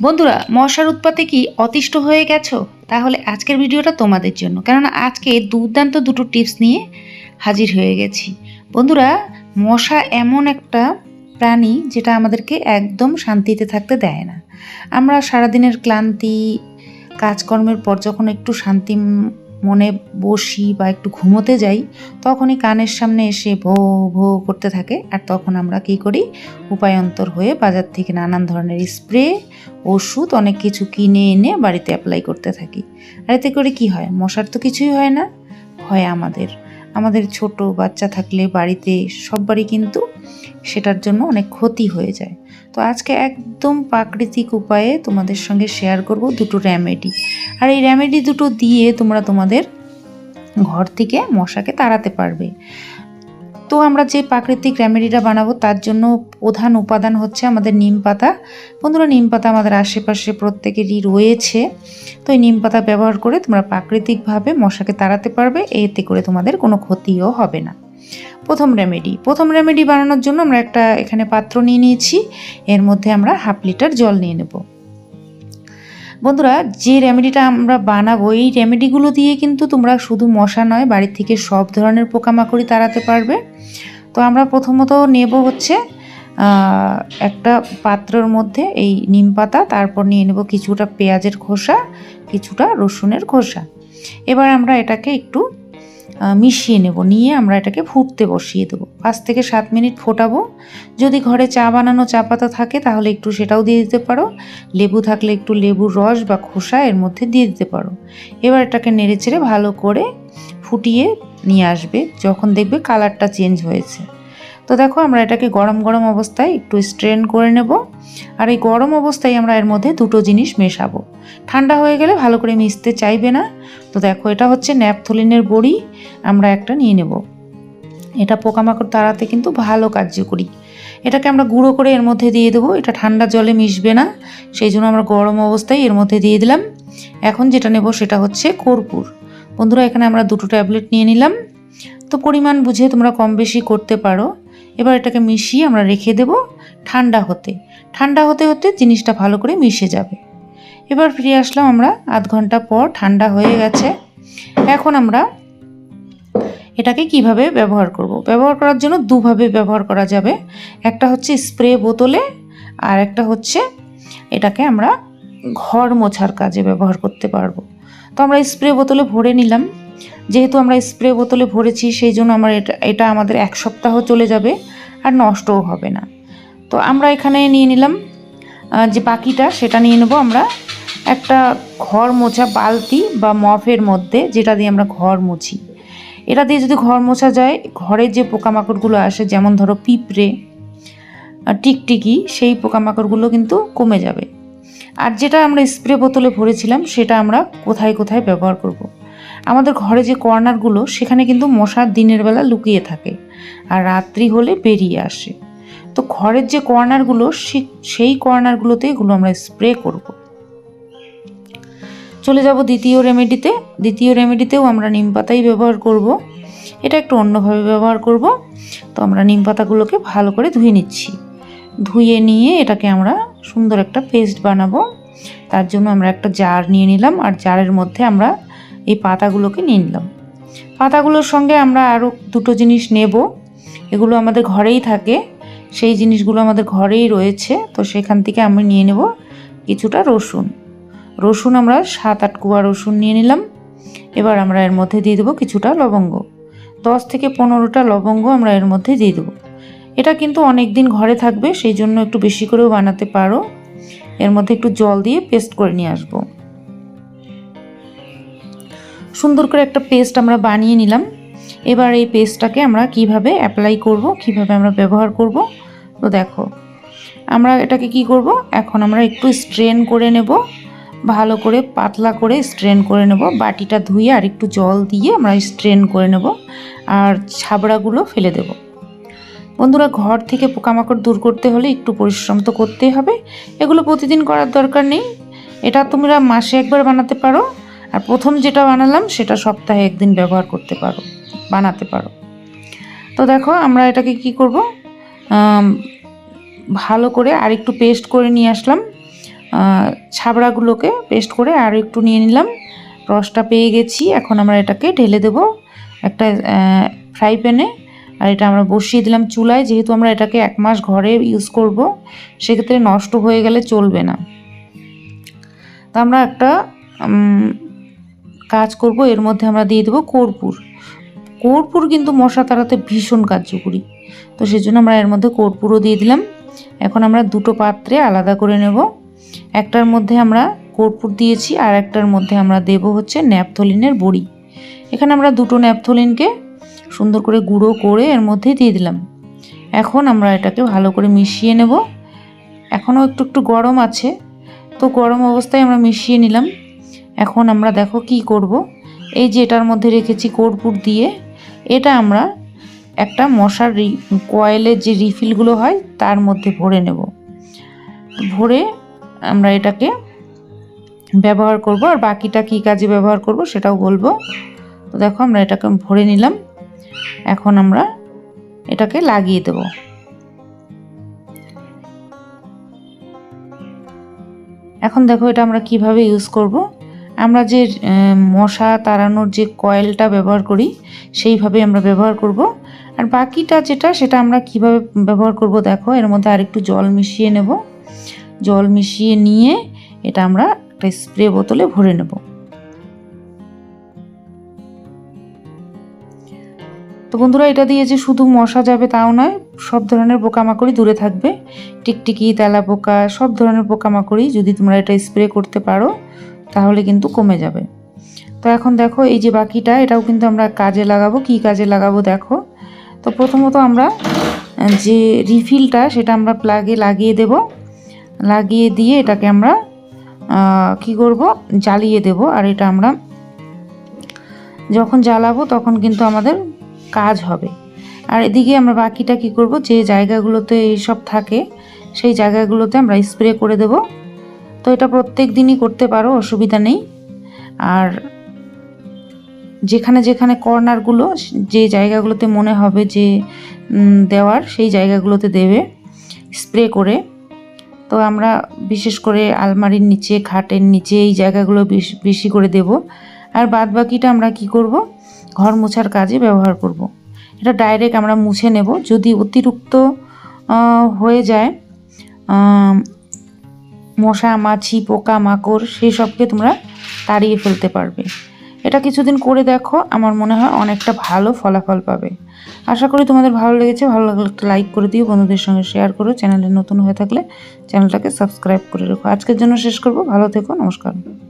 বন্ধুরা, মশার উৎপাতে কি অতিষ্ঠ হয়ে গেছো? তাহলে আজকের ভিডিওটা তোমাদের জন্য। কেননা আজকে দুর্দান্ত দুটো টিপস নিয়ে হাজির হয়ে গেছি। বন্ধুরা, মশা এমন একটা প্রাণী যেটা আমাদেরকে একদম শান্তিতে থাকতে দেয় না। আমরা সারাদিনের ক্লান্তি, কাজকর্মের পর যখন একটু শান্তি মনে বসি বা একটু ঘুমোতে যাই, তখনই কানের সামনে এসে ভো ভো করতে থাকে। আর তখন আমরা কী করি? উপায়ন্তর হয়ে বাজার থেকে নানান ধরনের স্প্রে, ওষুধ, অনেক কিছু কিনে এনে বাড়িতে অ্যাপ্লাই করতে থাকি। আর এতে করে কি হয়? মশার তো কিছুই হয় না, হয় আমাদের। আমাদের ছোট বাচ্চা থাকলে বাড়িতে সববারই কিন্তু সেটার জন্য অনেক ক্ষতি হয়ে যায়। তো আজকে একদম প্রাকৃতিক উপায়ে তোমাদের সঙ্গে শেয়ার করব দুটো রেমেডি আর এই রেমেডি দুটো দিয়ে তোমরা তোমাদের ঘর থেকে মশাকে তাড়াতে পারবে। তো আমরা যে প্রাকৃতিক রেমেডিটা বানাবো, তার জন্য প্রধান উপাদান হচ্ছে আমাদের নিম পাতা। বন্ধুরা, নিম পাতা আমাদের আশেপাশে প্রত্যেকেরই রয়েছে। তো এই নিম পাতা ব্যবহার করে তোমরা প্রাকৃতিকভাবে মশাকে তাড়াতে পারবে, এতে করে তোমাদের কোনো ক্ষতিও হবে না। প্রথম রেমেডি প্রথম রেমেডি বানানোর জন্য আমরা একটা এখানে পাত্র নিয়ে নিয়েছি। এর মধ্যে আমরা হাফ লিটার জল নিয়ে নেব। বন্ধুরা, যে রেমেডিটা আমরা বানাবো, এই রেমেডিগুলো দিয়ে কিন্তু তোমরা শুধু মশা নয়, বাড়ির থেকে সব ধরনের পোকামাকড়ি তাড়াতে পারবে। তো আমরা প্রথমত নেব হচ্ছে একটা পাত্রের মধ্যে এই নিম পাতা, তারপর নিয়ে নেব কিছুটা পেঁয়াজের খোসা, কিছুটা রসুনের খোসা। এবার আমরা এটাকে একটু মিশিয়ে নেব, নিয়ে আমরা এটাকে ফুটতে বসিয়ে দেবো। পাঁচ থেকে সাত মিনিট ফোটাবো। যদি ঘরে চা বানানো, চা পাতা থাকে তাহলে একটু সেটাও দিয়ে দিতে পারো। লেবু থাকলে একটু লেবুর রস বা খোসা এর মধ্যে দিয়ে দিতে পারো। এবার এটাকে নেড়ে চেড়ে ভালো করে ফুটিয়ে নিয়ে আসবে। যখন দেখবে কালারটা চেঞ্জ হয়েছে। তো দেখো আমরা এটাকে গরম গরম অবস্থায় একটু স্ট্রেন করে নেব। আর এই গরম অবস্থায় আমরা এর মধ্যে দুটো জিনিস মেশাবো। ঠান্ডা হয়ে গেলে ভালো করে মিশতে চাইবে না। তো দেখো এটা হচ্ছে ন্যাপথলিনের বড়ি, আমরা একটা নিয়ে নেব। এটা পোকামাকড় তাড়াতে কিন্তু ভালো কার্যকরী। এটাকে আমরা গুঁড়ো করে এর মধ্যে দিয়ে দেবো। এটা ঠান্ডা জলে মিশবে না, সেই জন্য আমরা গরম অবস্থায় এর মধ্যে দিয়ে দিলাম। এখন যেটা নেব সেটা হচ্ছে কর্পূর। বন্ধুরা, এখানে আমরা দুটো ট্যাবলেট নিয়ে নিলাম। তো পরিমাণ বুঝে তোমরা কম বেশি করতে পারো। এবার এটাকে মিশিয়ে আমরা রেখে দেব ঠান্ডা হতে। ঠান্ডা হতে হতে জিনিসটা ভালো করে মিশে যাবে। এবার ফিরে আসলাম আমরা আধ ঘণ্টা পর, ঠান্ডা হয়ে গেছে। এখন আমরা এটাকে কীভাবে ব্যবহার করব। ব্যবহার করার জন্য দুভাবে ব্যবহার করা যাবে। একটা হচ্ছে স্প্রে বোতলে আর একটা হচ্ছে এটাকে আমরা ঘর মোছার কাজে ব্যবহার করতে পারব। তো আমরা স্প্রে বোতলে ভরে নিলাম। যেহেতু আমরা স্প্রে বোতলে ভরেছি, সেই জন্য আমার এটা এটা আমাদের এক সপ্তাহ চলে যাবে আর নষ্টও হবে না। তো আমরা এখানে নিয়ে নিলাম যে বাকিটা সেটা নিয়ে নেব আমরা। একটা ঘর মোছা বালতি বা মফের মধ্যে যেটা দিয়ে আমরা ঘর মুছি। এটা দিয়ে যদি ঘর মোছা যায় ঘরে যে পোকামাকড়গুলো আসে, যেমন ধরো পিঁপড়ে টিকটিকি, সেই পোকামাকড়গুলো কিন্তু কমে যাবে। আর যেটা আমরা স্প্রে বোতলে ভরেছিলাম, সেটা আমরা কোথায় কোথায় ব্যবহার করব। আমাদের ঘরে যে কর্নারগুলো, সেখানে কিন্তু মশার দিনের বেলা লুকিয়ে থাকে আর রাত্রি হলে বেরিয়ে আসে। তো ঘরের যে কর্নারগুলো সেই কর্নারগুলোতে এগুলো আমরা স্প্রে করব। চলে যাব দ্বিতীয় রেমেডিতে দ্বিতীয় রেমেডিতেও আমরা নিম পাতাই ব্যবহার করব। এটা একটু অন্যভাবে ব্যবহার করব। তো আমরা নিম পাতাগুলোকে ভালো করে ধুয়ে নিচ্ছি। ধুয়ে নিয়ে এটাকে আমরা সুন্দর একটা পেস্ট বানাবো। তার জন্য আমরা একটা জার নিয়ে নিলাম। আর জারের মধ্যে আমরা এই পাতাগুলোকে নিয়ে নিলাম। পাতাগুলোর সঙ্গে আমরা আরও দুটো জিনিস নেব। এগুলো আমাদের ঘরেই থাকে। সেই জিনিসগুলো আমাদের ঘরেই রয়েছে। তো সেখান থেকে আমি নিয়ে নেব কিছুটা রসুন। রসুন আমরা সাত আট কুয়া রসুন নিয়ে নিলাম। এবার আমরা এর মধ্যে দিয়ে দেবো কিছুটা লবঙ্গ। দশ থেকে পনেরোটা লবঙ্গ আমরা এর মধ্যে দিয়ে দেবো। এটা কিন্তু অনেক দিন ঘরে থাকবে, সেই জন্য একটু বেশি করেও বানাতে পারো। এর মধ্যে একটু জল দিয়ে পেস্ট করে নিয়ে আসব। সুন্দর করে একটা পেস্ট আমরা বানিয়ে নিলাম। এবার এই পেস্টটাকে আমরা কীভাবে অ্যাপ্লাই করব, কীভাবে আমরা ব্যবহার করব, তো দেখো। আমরা এটাকে কি করব? এখন আমরা একটু স্ট্রেন করে নেব, ভালো করে পাতলা করে স্ট্রেন করে নেব, বাটিটা ধুয়ে আর একটু জল দিয়ে আমরা স্ট্রেন করে নেব, আর ছাবড়াগুলো ফেলে দেব। বন্ধুরা, ঘর থেকে পোকামাকড় দূর করতে হলে একটু পরিশ্রম তো করতেই হবে। এগুলো প্রতিদিন করার দরকার নেই। এটা তোমরা মাসে একবার বানাতে পারো। আর প্রথম যেটা বানালাম, সেটা সপ্তাহে একদিন ব্যবহার করতে পারো, বানাতে পারো। তো দেখো, আমরা এটাকে কি করব? ভালো করে আর একটু পেস্ট করে নিয়ে আসলাম। ছাবড়াগুলোকে পেস্ট করে আর একটু নিয়ে নিলাম। রসটা পেয়ে গেছি, এখন আমরা এটাকে ঢেলে দেব একটা ফ্রাই প্যানে আর এটা আমরা বসিয়ে দিলাম চুলায়, যেহেতু আমরা এটাকে এক মাস ঘরে ইউজ করব, সেক্ষেত্রে নষ্ট হয়ে গেলে চলবে না। তো আমরা একটা কাজ করব, এর মধ্যে আমরা দিয়ে দেবো কর্পূর। কর্পূর কিন্তু মশা তাড়াতে ভীষণ কার্যকরী। তো সেজন্য আমরা এর মধ্যে কর্পূরও দিয়ে দিলাম। এখন আমরা দুটো পাত্রে আলাদা করে নেব। একটার মধ্যে আমরা কর্পূর দিয়েছি, আর একটার মধ্যে আমরা দেব হচ্ছে ন্যাপথলিনের বড়ি। এখানে আমরা দুটো ন্যাপথলিনকে সুন্দর করে গুঁড়ো করে এর মধ্যে দিয়ে দিলাম। এখন আমরা এটাকে ভালো করে মিশিয়ে নেব। এখনও একটু একটু গরম আছে। তো গরম অবস্থায় আমরা মিশিয়ে নিলাম। এখন আমরা দেখো কি করব। এই যে এটার মধ্যে রেখেছি কর্পূর দিয়ে। এটা আমরা একটা মশার কয়েলের যে রিফিলগুলো হয়, তার মধ্যে ভরে নেব। ভরে আমরা এটাকে ব্যবহার করব, আর বাকিটা কী কাজে ব্যবহার করব সেটাও বলব। তো দেখো আমরা এটাকে ভরে নিলাম। এখন আমরা এটাকে লাগিয়ে দেব। এখন দেখো এটা আমরা কীভাবে ইউজ করব। আমরা যে মশা তাড়ানোর যে কয়েলটা ব্যবহার করি, সেইভাবে আমরা ব্যবহার করব। আর বাকিটা যেটা, সেটা আমরা কীভাবে ব্যবহার করব দেখো, এর মধ্যে আরেকটু জল মিশিয়ে নেব। জল মিশিয়ে নিয়ে এটা আমরা একটা স্প্রে বোতলে ভরে নেব। তো বন্ধুরা, এটা দিয়ে যে শুধু মশা যাবে তাও নয়, সব ধরনের পোকামাকড়ি দূরে থাকবে। টিকটিকি তেলা পোকা সব ধরনের পোকামাকড়ি যদি তোমরা এটা স্প্রে করতে পারো তাহলে কিন্তু কমে যাবে। তো এখন দেখো, এই যে বাকিটা, এটাও কিন্তু আমরা কাজে লাগাবো। কি কাজে লাগাবো দেখো। তো প্রথমত আমরা যে রিফিলটা, সেটা আমরা প্লাগে লাগিয়ে দেব। লাগিয়ে দিয়ে এটাকে আমরা কি করব? জ্বালিয়ে দেব। আর এটা আমরা যখন জ্বালাবো তখন কিন্তু আমাদের কাজ হবে। আর এদিকে আমরা বাকিটা কি করব? যে জায়গাগুলোতে এইসব থাকে, সেই জায়গাগুলোতে আমরা স্প্রে করে দেব। তো এটা প্রত্যেক দিনই করতে পারো, অসুবিধা নেই। আর যেখানে যেখানে কর্নারগুলো যে জায়গাগুলোতে মনে হবে যে দেওয়ার, সেই জায়গাগুলোতে দেবে স্প্রে করে। তো আমরা বিশেষ করে আলমারির নিচে, খাটের নিচে এই জায়গাগুলো বেশ- করে দেব। আর বাদ বাকিটা আমরা কি করব? ঘর মোছার কাজে ব্যবহার করব। এটা ডাইরেক্ট আমরা মুছে নেব। যদি অতিরিক্ত হয়ে যায় মশা, মাছি, পোকা, মাকড়, সেই সবকে তোমরা তাড়িয়ে ফেলতে পারবে। এটা কিছুদিন করে দেখো, আমার মনে হয় অনেকটা ভালো ফলাফল পাবে। আশা করি তোমাদের ভালো লেগেছে, ভালো লাগলে একটা লাইক করে দিও, বন্ধুদের সঙ্গে শেয়ার করো, চ্যানেলে নতুন হয়ে থাকলে চ্যানেলটাকে সাবস্ক্রাইব করে রেখো। আজকের জন্য শেষ করব, ভালো থেকো, নমস্কার।